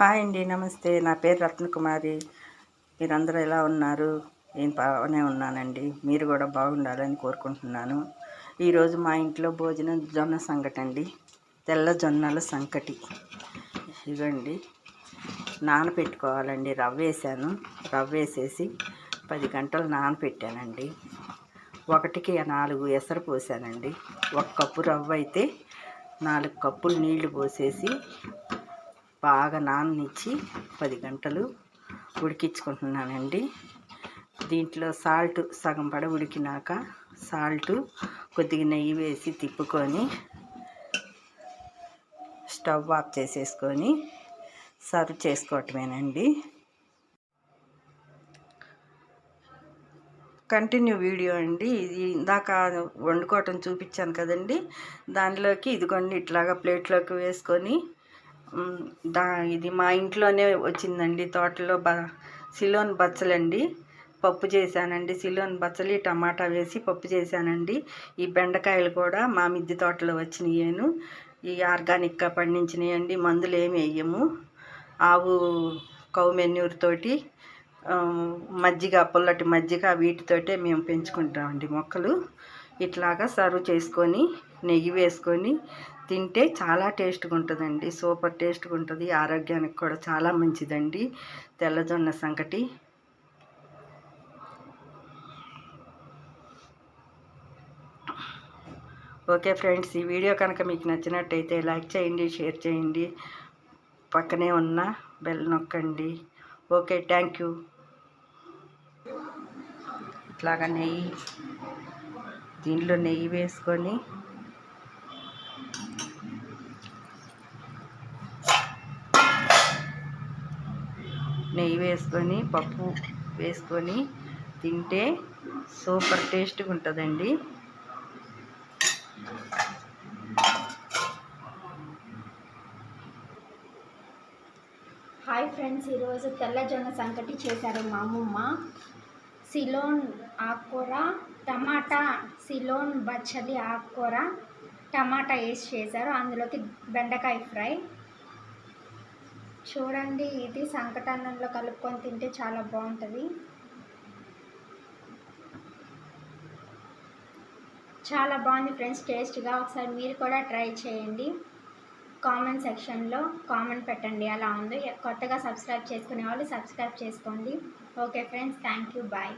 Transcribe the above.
Hi అండి నమస్తే. నా పేరు రత్నకుమారి మీరందరూ ఎలా ఉన్నారు? నేను బాగానే ఉన్నానండి. మీరు కూడా బాగుండాలని కోరుకుంటున్నాను. ఈరోజు మా ఇంట్లో భోజనం జొన్న సంకటి అండి. తెల్ల జొన్నల సంకటి. ఇవ్వండి నానపెట్టుకోవాలండి. రవ్వ వేసాను. రవ్వ వేసేసి పది గంటలు నానపెట్టానండి. ఒకటికి నాలుగు ఎసరు పోసానండి. ఒక కప్పు రవ్వ అయితే నాలుగు కప్పులు నీళ్ళు పోసేసి బాగా నాననిచ్చి పది గంటలు ఉడికించుకుంటున్నానండి. దీంట్లో సాల్ట్ సగం పడ ఉడికినాక సాల్ట్ కొద్దిగా నెయ్యి వేసి తిప్పుకొని స్టవ్ ఆఫ్ చేసేసుకొని సర్వ్ చేసుకోవటమేనండి. కంటిన్యూ వీడియో అండి. ఇది ఇందాక వండుకోవటం చూపించాను కదండి. దానిలోకి ఇదిగోండి ఇట్లాగా ప్లేట్లోకి వేసుకొని దా ఇది మా ఇంట్లోనే వచ్చిందండి. తోటలో బ సిలోన్ బచ్చలండి. పప్పు చేశానండి. సిలోన్ బచ్చలి టమాటా వేసి పప్పు చేశానండి. ఈ బెండకాయలు కూడా మా మిద్ది తోటలో వచ్చినాయేను. ఈ ఆర్గానిక్గా పండించినాయండి. మందులు ఏమి వేయము. ఆవు కౌ మెన్యూర్తోటి మజ్జిగ పుల్లటి మజ్జిగ వీటితోటే మేము పెంచుకుంటామండి మొక్కలు. ఇట్లాగా సర్వ్ చేసుకొని నెయ్యి వేసుకొని తింటే చాలా టేస్ట్గా ఉంటుందండి. సూపర్ టేస్ట్గా ఉంటుంది. ఆరోగ్యానికి కూడా చాలా మంచిదండి. తెల్లజొన్న సంకటి ఓకే ఫ్రెండ్స్ ఈ వీడియో కనుక మీకు నచ్చినట్టయితే లైక్ చేయండి షేర్ చేయండి. పక్కనే ఉన్న బెల్ నొక్కండి. Okay thank you. ఇట్లాగా నెయ్యి దీంట్లో నెయ్యి వేసుకొని నెయ్యి వేసుకొని పప్పు వేసుకొని తింటే సూపర్ టేస్ట్గా ఉంటుందండి. హాయ్ ఫ్రెండ్స్ ఈరోజు తెల్లజొన్న సంకటి చేశారు మా అమ్మమ్మ. సిలోన్ ఆకుకూర టమాటా సిలోన్ బచ్చలి ఆకుకూర టమాటా వేసి చేశారు. అందులోకి బెండకాయ ఫ్రై. చూడండి ఇది సంకటాన్నంలో కలుపుకొని తింటే చాలా బాగుంటుంది. చాలా బాగుంది ఫ్రెండ్స్ టేస్ట్గా. ఒకసారి మీరు కూడా ట్రై చేయండి. కామెంట్ సెక్షన్లో కామెంట్ పెట్టండి అలా ఉంది. కొత్తగా సబ్స్క్రైబ్ చేసుకునే వాళ్ళు సబ్స్క్రైబ్ చేసుకోండి. Okay friends thank you bye.